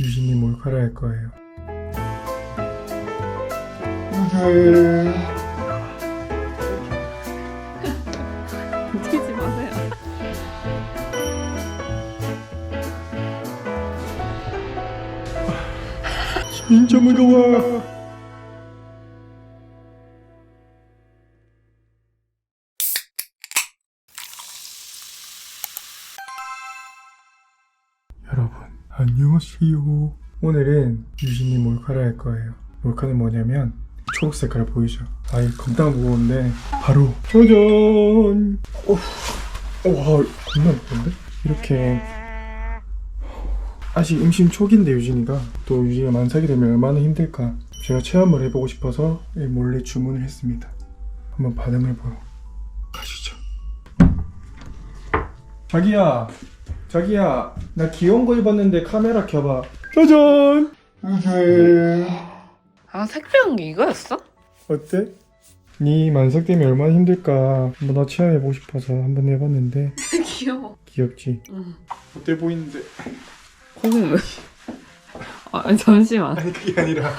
유진이 몰카를 할 거예요. 튀지 마세요. 진짜 무거워. 안녕하세요. 오늘은 유진이 몰카를 할 거예요. 몰카는 뭐냐면 초록 색깔 보이죠? 아이 겁나 무거운데 바로 짜잔. 오, 와 겁나 무거운데? 이렇게 아직 임신 초기인데 유진이가 또 유진이가 만삭이 되면 얼마나 힘들까 제가 체험을 해보고 싶어서 몰래 주문을 했습니다 한번 반응을 보러 가시죠 자기야 자기야 나 귀여운 거 입었는데 카메라 켜봐 짜잔 아 색배운 게 이거였어? 어때? 네 만삭 되면 얼마나 힘들까 한번 나 체험해보고 싶어서 한번 해봤는데 귀여워. 귀엽지? 응. 어때 보이는데 거기 왜? 아 잠시만. 아니 그게 아니라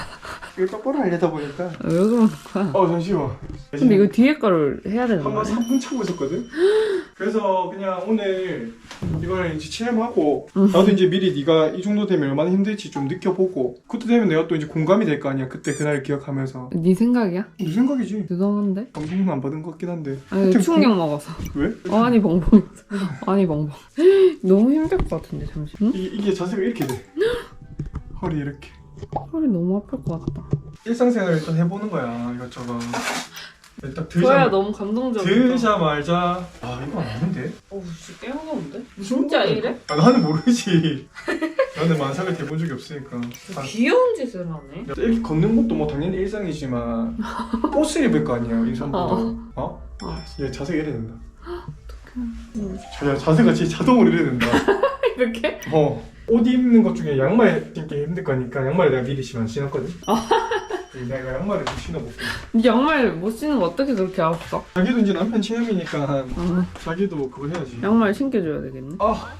이거 똑바로 하려다 보니까 왜 그러는 거야? 어 잠시만 근데 이거 뒤에 거를 해야 되는 한번 거야? 3분 차고 있었거든? 그래서 그냥 오늘 이걸 이제 체험하고 음. 나도 이제 미리 네가 이 정도 되면 얼마나 힘들지 좀 느껴보고 그때 되면 내가 또 이제 공감이 될 거 아니야 그때 그날 기억하면서 네 생각이야? 네 생각이지 죄송한데? 감동은 안 받은 것 같긴 한데 아니 하여튼 충격 먹어서. 그- 왜? 아니 벙벙. 아니 벙벙. 너무 힘들 것 같은데 잠시. 응? 이, 이게 자세가 이렇게 돼 허리 이렇게 허리 너무 아플 것 같다. 일상생활을 일단 해보는 거야 이것저것 일단 저야 들자 너무 감동적이다. 들자마자 아 이거 아닌데? 어우 진짜 깨어나는데? 진짜 이래? 아 나는 모르지 나는 만삭을 대본 적이 없으니까 아, 귀여운 짓을 하네. 이렇게 걷는 것도 뭐 당연히 일상이지만 옷을 입을 거 아니야 임산부도 어? 어. 얘 자세가 이래 된다 응. 자, 자세가 진짜 자동으로 이래 된다 이렇게? 어. 옷 입는 것 중에 양말 신기 힘들 거니까 양말을 내가 미리 안 신었거든 내가 양말을 좀 신어볼게 네 양말 못거 어떻게 그렇게 아팠어? 자기도 이제 남편 체험이니까 응. 자기도 그거 해야지 양말 신겨줘야 되겠네. 아,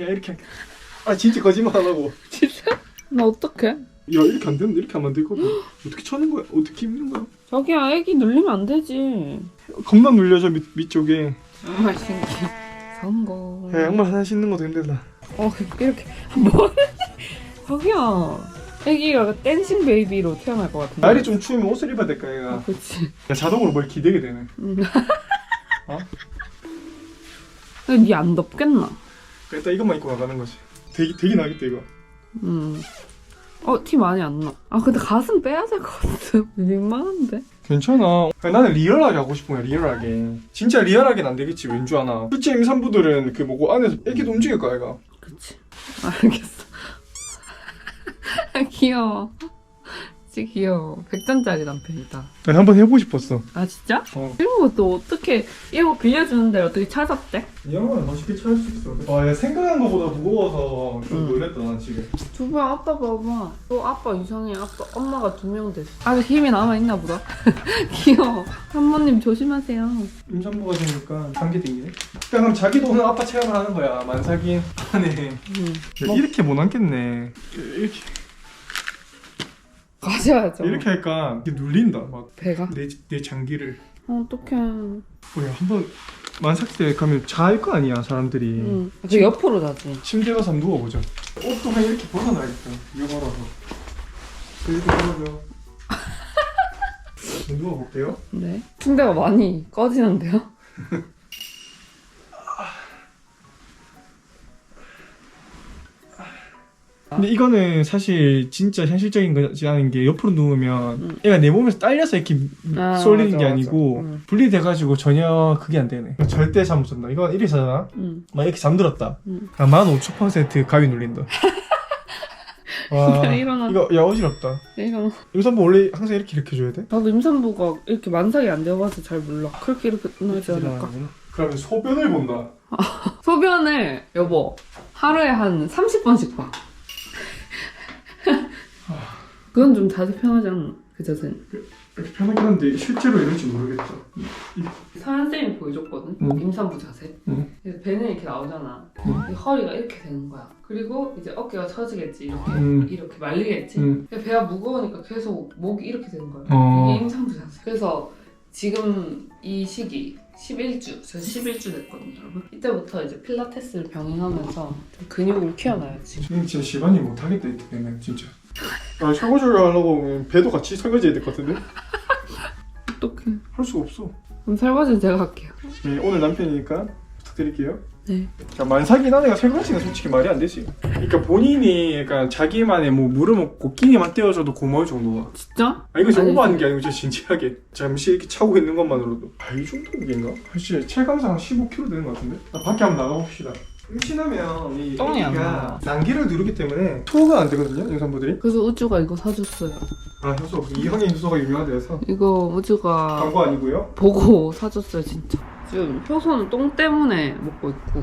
야 이렇게 할게. 아 진짜 거짓말 안 하고. 진짜? 나 어떡해? 야 이렇게 안 되는데 이렇게 하면 안 되거든. 어떻게 쳐는 거야? 어떻게 입는 거야? 자기야 애기 눌리면 안 되지. 겁나 눌려져 밑 밑쪽에. 양말 신기. 성공. 야 양말 하나 신는 것도 힘들다. 어 이렇게 뭐? 자기야. 애기가 댄싱 베이비로 태어날 것 같은데. 날이 좀 추우면 옷을 입어야 될까 아, 얘가. 그치. 야 자동으로 뭘 기대게 되네. 응. 어? 근데 니안 덥겠나? 일단 이것만 입고 나가는 거지. 되게 되게 나겠다 이거. 응. 어, 티 많이 안 나. 아, 근데 가슴 빼야 될 것 같아. 민망한데? 괜찮아. 아니, 나는 리얼하게 하고 싶은 거야 리얼하게. 진짜 리얼하게는 안 되겠지 왠 줄 아나. 실제 임산부들은 그 뭐고 안에서 애기도 움직일 거야 얘가. 그치. 알겠어. 귀여워. 진짜 귀여워. 100점짜리 남편이다. 난 한번 해보고 싶었어. 아, 진짜? 어. 이런 것도 어떻게, 이런 거 빌려주는데 어떻게 찾았대? 이 양말 멋있게 찾을 수 있어. 아, 야, 생각한 것보다 무거워서 좀 응. 놀랬다, 난 지금. 두 번 아빠 봐봐. 또 아빠 이상해. 아빠, 엄마가 두 명 됐어. 아직 힘이 남아 있나 보다. 귀여워. 산모님 조심하세요. 임산부가 되니까 감기 땡기네. 그러니까 그럼 자기도 오늘 아빠 체험을 하는 거야. 만삭인. 응. 야, 이렇게 못 앉겠네. 이렇게, 가셔야죠. 이렇게 하니까 이게 눌린다. 막 배가? 내, 내 장기를. 어떡해. 뭐야, 한번 만삭 때 가면 자일 거 아니야, 사람들이. 응. 그 옆으로 자지. 침대 가서 한번 누워보자. 옷도 그냥 이렇게 벗어놔야겠다. 위험하라서. 이렇게 누워줘. 누워볼게요. 네. 침대가 많이 꺼지는데요? 근데 이거는 사실 진짜 현실적인 거지 않은 게 옆으로 누우면 음. 얘가 내 몸에서 딸려서 이렇게 아, 쏠리는 맞아, 게. 아니고 음. 분리돼가지고 전혀 그게 안 되네. 절대 잠 못 잔다. 이건 이리 자잖아. 응. 막 이렇게 잠들었다. 응. 한15,000% 가위 눌린다. 와 야, 일어나. 이거 야 어지럽다. 이거 임산부 원래 항상 이렇게 이렇게 줘야 돼? 나도 임산부가 이렇게 만삭이 안 되어봐서 잘 몰라. 그렇게 이렇게 나지 않을까? 그러면 소변을 본다. 소변을 여보 하루에 한 30번씩 봐. 그건 좀 자세 편하지 않나? 그 자세는. 이렇게 편하긴 한데 실제로 이럴지 모르겠다. 서현 쌤이 보여줬거든. 응. 임산부 자세. 응. 그래서 배는 이렇게 나오잖아. 응. 이 허리가 이렇게 되는 거야. 그리고 이제 어깨가 처지겠지. 이렇게 음. 이렇게 말리겠지. 음. 근데 배가 무거우니까 계속 목이 이렇게 되는 거야. 어. 이게 임산부 자세. 그래서 지금 이 시기 11주, 저 11주 됐거든요, 여러분. 이때부터 이제 필라테스를 병행하면서 좀 근육을 키워놔야지. 지금 진짜 시간이 못하겠다 이때 되면 진짜 아 설거지를 하려고 배도 같이 설거지 해야 될 것 같은데? 어떡해. 할 수가 없어 그럼 설거지는 제가 할게요. 네, 오늘 남편이니까 부탁드릴게요 네. 자, 만삭이 나내가 설거지가 솔직히 말이 안 되지 그러니까 본인이 그러니까 자기만의 뭐 물어먹고 끼니만 떼어줘도 고마울 정도야 진짜? 아 이거 지금 아니, 오버하는 게 아니고 진짜 진지하게 잠시 이렇게 차고 있는 것만으로도 아, 이 정도 무게인가? 사실 체감상 한 15kg 되는 것 같은데? 아, 밖에 한번 나가봅시다 임신하면 이 똥이 안 애기가 나와. 난기를 누르기 때문에 소화가 안 되거든요 임산부들이 그래서 우주가 이거 사줬어요. 아 효소 이항의 효소가 유명하대서 이거 우주가 광고 아니고요 보고 사줬어요, 진짜. 지금 효소는 똥 때문에 먹고 있고.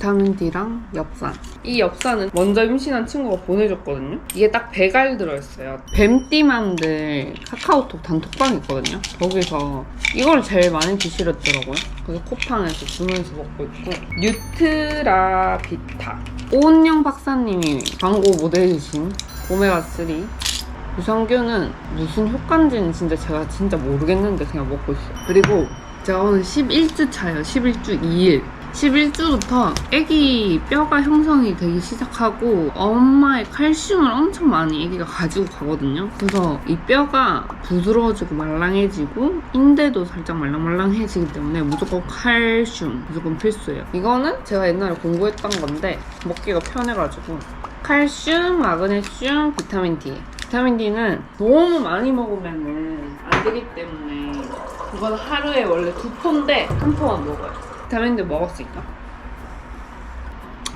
비타민 D랑 엽산. 이 엽산은 먼저 임신한 친구가 보내줬거든요. 이게 딱 100알 들어있어요. 뱀띠맘들 카카오톡 단톡방이 있거든요. 거기서 이걸 제일 많이 드시랬더라고요. 그래서 쿠팡에서 주면서 먹고 있고. 뉴트라 비타. 오은영 박사님이 광고 모델이신 오메가3 유산균은 무슨 효과인지는 진짜 제가 진짜 모르겠는데 그냥 먹고 있어요. 그리고 제가 오늘 11주 차예요. 11주 2일. 11주부터 아기 뼈가 형성이 되기 시작하고 엄마의 칼슘을 엄청 많이 아기가 가지고 가거든요. 그래서 이 뼈가 부드러워지고 말랑해지고 인대도 살짝 말랑말랑해지기 때문에 무조건 칼슘 무조건 필수예요. 이거는 제가 옛날에 공부했던 건데 먹기가 편해가지고 칼슘, 마그네슘, 비타민 D. 비타민 D는 너무 많이 먹으면은 안 되기 때문에 이건 하루에 원래 두 폰인데 한 폰만 먹어요. 비타민 D 먹었으니까.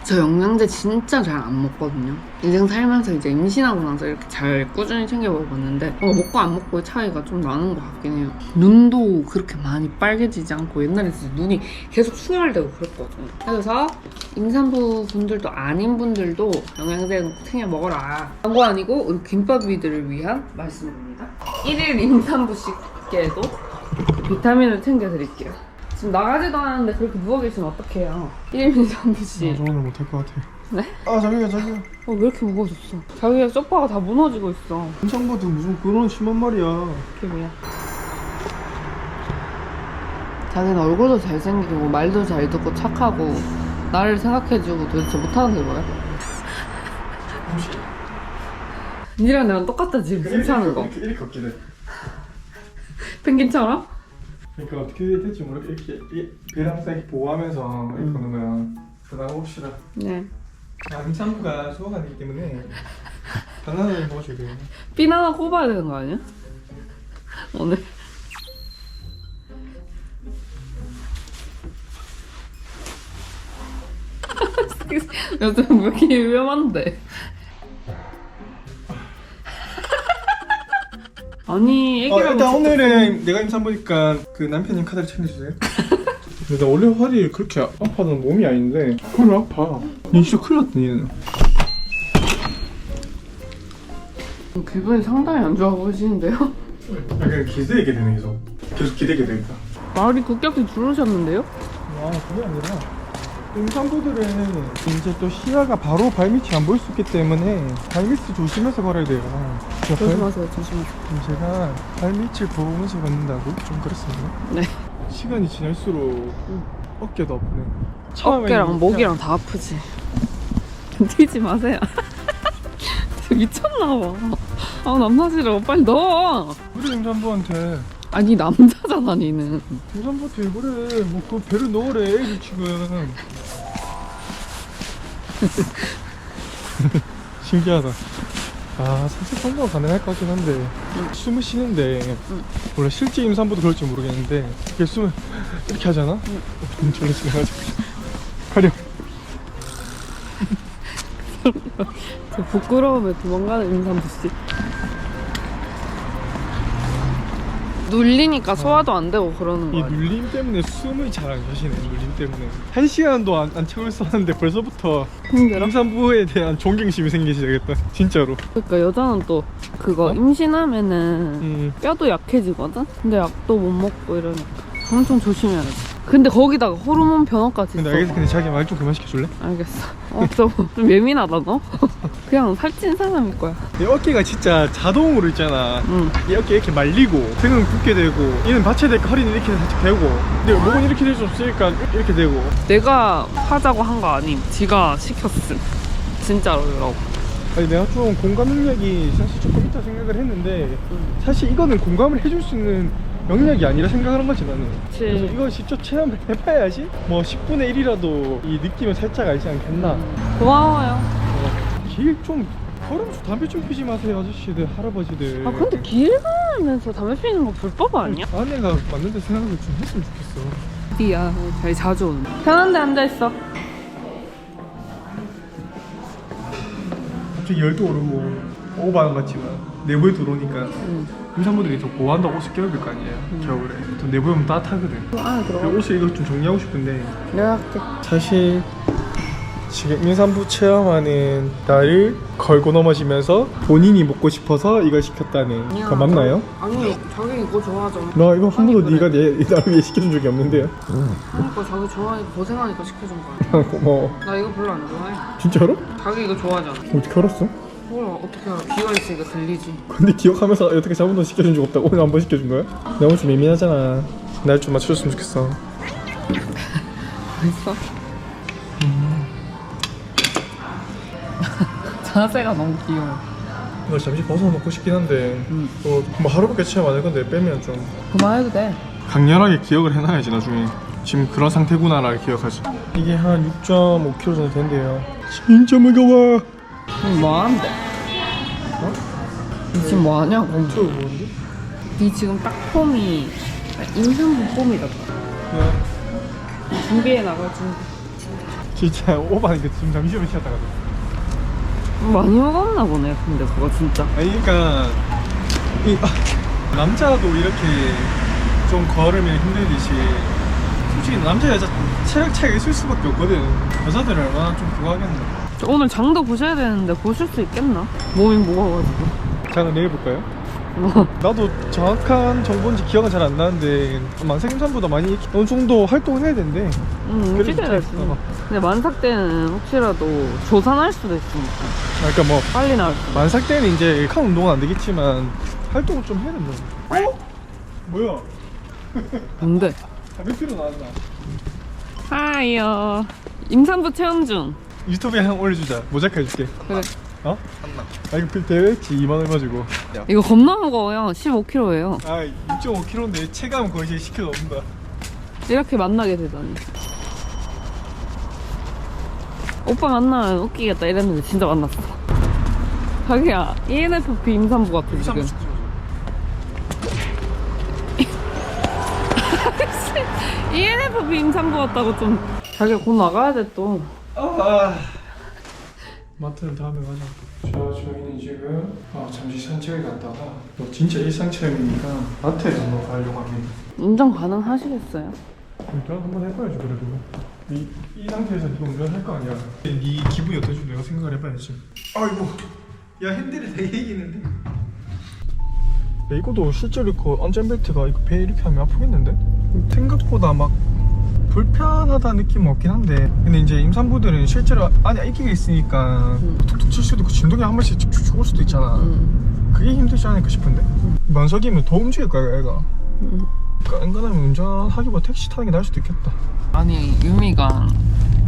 저 영양제 진짜 잘 안 먹거든요. 인생 살면서 이제 임신하고 나서 이렇게 잘 꾸준히 챙겨 먹었는데 어, 먹고 안 먹고의 차이가 좀 나는 것 같긴 해요. 눈도 그렇게 많이 빨개지지 않고 옛날에 진짜 눈이 계속 충혈되고 그랬거든요. 그래서 임산부 분들도 아닌 분들도 영양제 챙겨 먹어라. 광고 아니고 우리 김밥이들을 위한 말씀입니다. 1일 임산부식께도 비타민을 챙겨 드릴게요. 지금 나가지도 않았는데 그렇게 누워 계시면 어떡해요. 1일 임산부식. 아, 저 오늘 못할 것 같아요 네? 아 자기가 자기가 어, 왜 이렇게 무거워졌어? 자기의 소파가 다 무너지고 있어. 임산부도 무슨 그런 심한 말이야 그게 뭐야? 자기는 얼굴도 잘생기고 말도 잘 듣고 착하고 나를 생각해주고 도대체 못하는 게 뭐야? 니랑 나랑 똑같다 지금 숨차는 거 이렇게, 돼 펭귄처럼? 그러니까 어떻게 될지 모르게 이렇게 이- 배를 항상 이렇게 보호하면서 이렇게 걷는 거야. 자 나가봅시다. 네. 아, 임산부가 소화가 안 되기 때문에 바나나를 먹어줘야 돼요. 핀 하나 꼽아야 되는 거 아니야? 오늘. 요즘 왜 이렇게 위험한데? 아니 어, 애기랑 일단 오늘은 내가 임산부니까 그 남편님 카드를 챙겨주세요. 나 원래 허리 그렇게 아파하던 몸이 아닌데 허리 아파. 얘 진짜 큰일 났다 얘는. 기분이 상당히 안 좋아 보이시는데요? 약간 기대게 되네 계속. 계속 기대게 되니까. 말이 급격히 줄으셨는데요? 아 그게 아니라 임산부들은 이제 또 시야가 바로 발밑이 안 보일 수 있기 때문에 발밑을 조심해서 걸어야 돼요 제가, 발, 조심하세요 조심하세요 제가 발밑을 보면서 걷는다고? 좀 그렇습니다 네 시간이 지날수록 어깨도 아프네 어깨랑 목이랑 다 아프지. 뛰지 마세요. 미쳤나 봐. 아 남사 싫어. 빨리 넣어. 우리 임산부한테 아니 남자잖아 니는. 임산부한테 왜 그래 뭐그 배를 넣으래 지금 신기하다. 아 사실 성공가 가능할 것 같긴 한데. 숨을 쉬는데. 원래 실제 임산부도 그럴지 모르겠는데. 이렇게 숨을 이렇게 하잖아? 음, 절로 지나가지고. 가려. 저 부끄러움에 도망가는 임산부 씨. 눌리니까 소화도 안 되고 그러는 이 거야. 눌림 때문에 숨을 잘 안 쉬시네 눌림 때문에 한 시간도 안, 안 채울 수 없는데 벌써부터 힘들어? 임산부에 대한 존경심이 생기시겠다 진짜로 그러니까 여자는 또 그거 어? 임신하면은 음. 뼈도 약해지거든? 근데 약도 못 먹고 이러니까 엄청 조심해야 돼. 근데 거기다가 호르몬 변화까지 근데 있어. 알겠어 근데 자기 말 좀 그만 시켜줄래? 알겠어. 어, 좀, 좀 예민하다 너. 그냥 살찐 사람일 거야. 이 어깨가 진짜 자동으로 있잖아 응. 이 어깨 이렇게 말리고 등은 굽게 되고 얘는 받쳐야 될까 허리는 이렇게 살짝 되고 근데 목은 이렇게 될 수 없으니까 이렇게 되고 내가 하자고 한 거 아님. 지가 시켰음. 진짜로 이러고. 아니 내가 좀 공감 능력이 사실 조금 있다 생각을 했는데 사실 이거는 공감을 해줄 수 있는 영역이 아니라 생각을 한 거지 나는 그래서 그치. 이거 직접 체험을 해봐야지 뭐 10분의 1이라도 이 느낌을 살짝 알지 않겠나 고마워요. 길좀 걸으면서 담배 좀 피지 마세요 아저씨들 할아버지들 아 근데 길 가면서 담배 피는 거 불법 아니야? 아내가 맞는데 생각을 좀 했으면 좋겠어 어디야? 저희 자주 오는. 편한 데 앉아 있어. 갑자기 열도 오르고 것 같지만 내부에 들어오니까 응. 임산부들이 더 보호한다고 옷을 껴입을 거 아니에요 겨울에 또 내부에 오면 따뜻하거든 안에 들어가. 그리고 옷을 이거 좀 정리하고 싶은데 내가 할게. 사실 지금 임산부 체험하는 나를 걸고 넘어지면서 본인이 먹고 싶어서 이걸 시켰다는 그 맞나요? 아니 자기 이거 좋아하잖아. 나 이거 한 번도 네가 내 나를 위해 시켜준 적이 없는데요 그러니까 자기 좋아하니까 고생하니까 시켜준 거야. 고마워 나 이거 별로 안 좋아해. 진짜로? 자기 이거 좋아하잖아. 어떻게 알았어? 몰라 어떻게 알아? 귀가 있으니까 들리지. 근데 기억하면서 어떻게 저번도 시켜준 적 없다고 오늘 한 번 시켜준 거야? 너무 좀 예민하잖아 날 좀 맞춰줬으면 좋겠어 있어? 자세가 너무 귀여워. 나 잠시 벗어놓고 싶긴 한데 응. 어, 뭐 하루밖에 체험 안할 건데 빼면 좀 그만해도 돼. 강렬하게 기억을 해놔야지 나중에 지금 그런 상태구나를 기억하지 이게 한 6.5kg 정도 된대요 진짜 무거워 지금 뭐 하는데? 어? 니 지금 뭐 하냐고. 저 뭔데? 니 지금 딱 폼이 임산부 폼이다. 야 준비해 나가지고. 진짜 오바니까 지금 잠시만 쉬었다 가자 많이 먹었나 보네. 근데 그거 진짜. 아니 그러니까 이, 아, 남자도 이렇게 좀 걸으면 힘들듯이 솔직히 남자 여자 체력 차이가 있을 수밖에 없거든 여자들은 얼마나 좀 그거 하겠나 오늘 장도 보셔야 되는데 보실 수 있겠나? 몸이 무거워가지고. 자 내일 볼까요? 뭐. 나도 정확한 정보인지 기억은 잘 안 나는데 만삭임산보다 많이 어느 정도 활동을 해야 된대 응, 그래도 기대가 잘- 있어. 어. 근데 만삭 때는 혹시라도 조산할 수도 있으니까. 아, 그러니까 뭐 빨리 나올 수도. 만삭 때는 이제 큰 운동은 안 되겠지만 활동을 좀 해야 된다 어? 뭐야 뭔데? 몇 킬로 나왔나 하이요. 임산부 체험 중. 유튜브에 한 올려주자 모자이크 해줄게 그래. 어? 아 이거 그 대회치 2만 원 가지고 이거 겁나 무거워요. 15kg예요. 아 6.5kg인데 체감 거의 이제 10kg 넘는다 이렇게 만나게 되다니. 오빠 만나면 웃기겠다 이랬는데 진짜 만났어. 자기야, ENFP 임산부 같아 지금. ENFP 임산부 같다고 좀. 자기가 곧 나가야 돼 또. 아 마트는 다음에 가자. 자 저희는 지금 아, 잠시 산책을 갔다가 뭐 진짜 일상 체험이니까 마트에 한번 가려고 합니다. 운전 가능하시겠어요? 운전 한번 해봐야지 그래도. 이, 이 상태에서 네가 운전할 거 아니야. 네 기분이 어떨지 내가 생각을 해봐야지. 아이고 야 핸들이 되게 이기는데? 야, 이거도 실제로 그 안전벨트가 이거 배 이렇게 하면 아프겠는데? 생각보다 막 불편하다는 느낌은 없긴 한데. 근데 이제 임산부들은 실제로 안에 이끼가 있으니까 음. 툭툭 칠 수도 있고 진동이 한 번씩 쭉쭉 죽을 수도 있잖아. 응. 그게 힘들지 않을까 싶은데? 만석이면 더 움직일 거야 애가. 응. 그러니까 앵간하면 운전하기보다 택시 타는 게 나을 수도 있겠다. 아니 유미가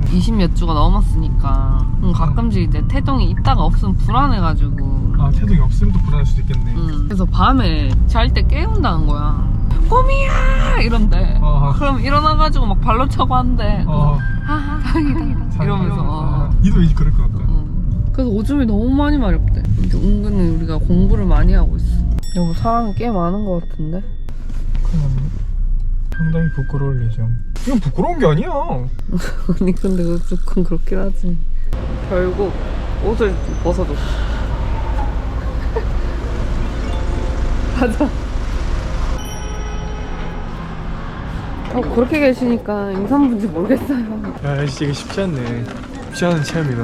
20몇 주가 넘었으니까 음, 가끔씩 이제 태동이 있다가 없으면 불안해가지고. 아 태동이 없으면 또 불안할 수도 있겠네. 음, 그래서 밤에 잘 때 깨운다는 거야 꼬미야! 이런데. 어. 그럼 일어나가지고 막 발로 차고 한대. 어. 하하 다행이다 이러면서. 어. 니도 왠지 그럴 것 같다. 음. 그래서 오줌이 너무 많이 마렵대. 근데 은근히 우리가 공부를 많이 하고 있어. 여보 사람이 꽤 많은 것 같은데? 났네 상당히 부끄러울 예정. 이건 부끄러운 게 아니야. 아니 근데 그 조금 그렇긴 하지. 결국 옷을 벗어줬어. 가자 저 그렇게 계시니까 임산부인지 모르겠어요. 야 이게 쉽지 않네 쉽지 않은 체험이다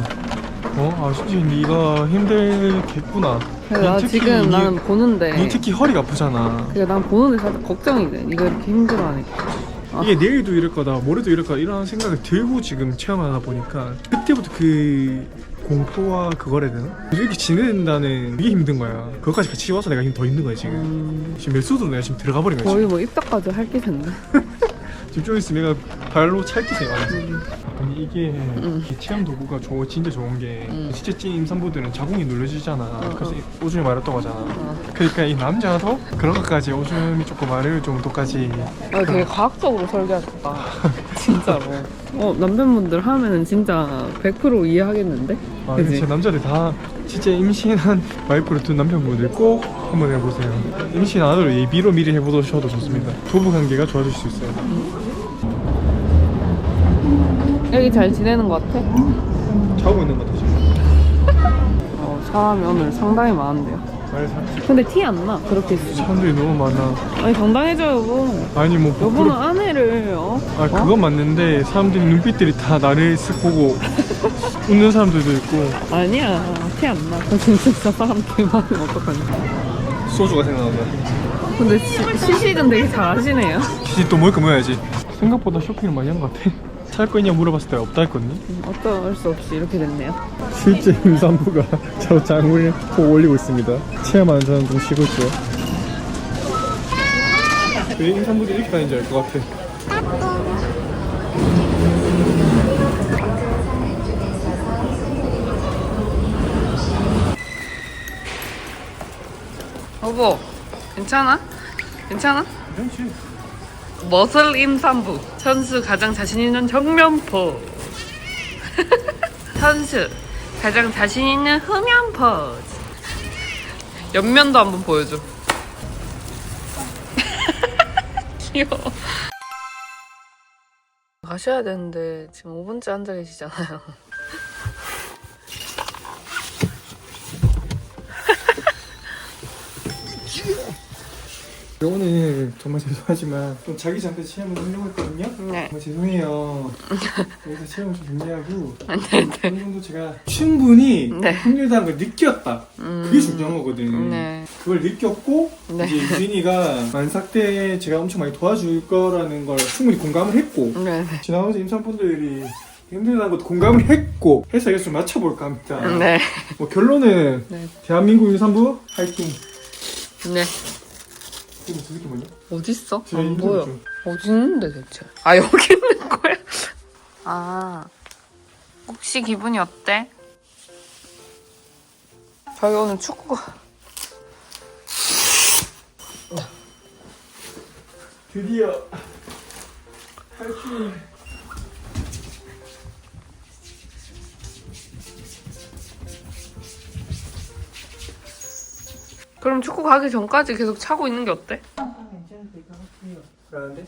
어? 아 솔직히 네가 힘들겠구나 나니 특히 지금 니- 나는 보는데 니 특히 허리가 아프잖아 그래 난 보는데 살짝 걱정이 돼. 네가 이렇게 힘들어하니까. 아. 이게 내일도 이럴 거다 모레도 이럴 거다 이런 생각을 들고 지금 체험하다 보니까 그때부터 그 공포와 그거래 되나? 이렇게 지낸다는 이게 힘든 거야 그것까지 같이 와서 내가 힘 더 힘든 거야 지금 음, 지금 메소드로 내가 지금 들어가 버린 거야 거의 지금 뭐 입덕까지 할 기세인 데. 지금 좀 있으면 내가 발로 찰기세 많았어 아니 이게 음. 이 체험 도구가 좋, 진짜 좋은 게 음. 진짜 찐 임산부들은 자궁이 눌러지잖아 어, 그래서 어. 이 오줌이 마렵다고 하잖아 어. 그러니까 이 남자도 그런 것까지 오줌이 조금 마를 정도까지 아, 되게 과학적으로 설계하셨다. 진짜로. 어, 남편분들 하면은 진짜 100% 이해하겠는데? 아, 그지? 진짜 남자들 다 진짜 임신한 와이프를 둔 남편분들 꼭 한번 해보세요. 임신 안으로 예비로 미리 해보셔도 좋습니다. 부부 관계가 좋아질 수 있어요. 애기 잘 지내는 것 같아? 자고 있는 것 같아 지금. 어, 사람이 오늘 상당히 많은데요. 근데 티 안 나, 그렇게 있으면. 사람들이 너무 많아. 아니, 당당해져, 여보. 아니 뭐 여보는 부끄러... 아내를, 어? 아 그건 맞는데 사람들이 눈빛들이 다 나를 쓱 보고 웃는 사람들도 있고 아니야, 티 안 나. 저 진짜 사람 개 많으면 어떡하냐. 소주가 생각난다. 근데 시, 시식은 되게 잘하시네요. 혹시 또 먹을 거 먹어야지. 생각보다 쇼핑을 많이 한 것 같아. 살 거 있냐 물어봤을 때 없다 했거든요. 음, 어쩔 수 없이 이렇게 됐네요. 실제 임산부가 저 장을 꼭 올리고 있습니다. 체험하는 저는 좀 쉬고 있죠. 왜 임산부들이 이렇게 다니는지 알 것 같아. 여보, 괜찮아? 괜찮아? 괜찮지. 머슬 임산부 선수 가장 자신 있는 정면 포즈 선수 가장 자신 있는 흡연 포즈 옆면도 한번 보여줘 귀여워 가셔야 되는데 지금 5분째 앉아 계시잖아요 오늘 정말 죄송하지만 좀 자기 전에 체험을 하려고 했거든요. 네 정말 죄송해요. 여기서 체험을 좀 정리하고 네 네 어느 정도 제가 충분히 네. 힘들다는 걸 느꼈다. 그게 중요한 거거든. 네. 그걸 느꼈고 네. 이제 유진이가 만삭 때 제가 엄청 많이 도와줄 거라는 걸 충분히 공감을 했고 네 네 지나가면서 임산분들이 힘들다는 것도 공감을 했고 해서 이것을 좀 맞춰볼까 합니다. 네. 뭐 결론은 네. 대한민국 임산부 화이팅. 네. 이거 저 새끼 뭐냐? 어딨어? 제안 보여. 좀. 어디 있는데 대체? 아 여기 있는 거야? 아 혹시 기분이 어때? 저희 오늘 축구가 드디어 화이 그럼 축구 가기 전까지 계속 차고 있는 게 어때? 그러는데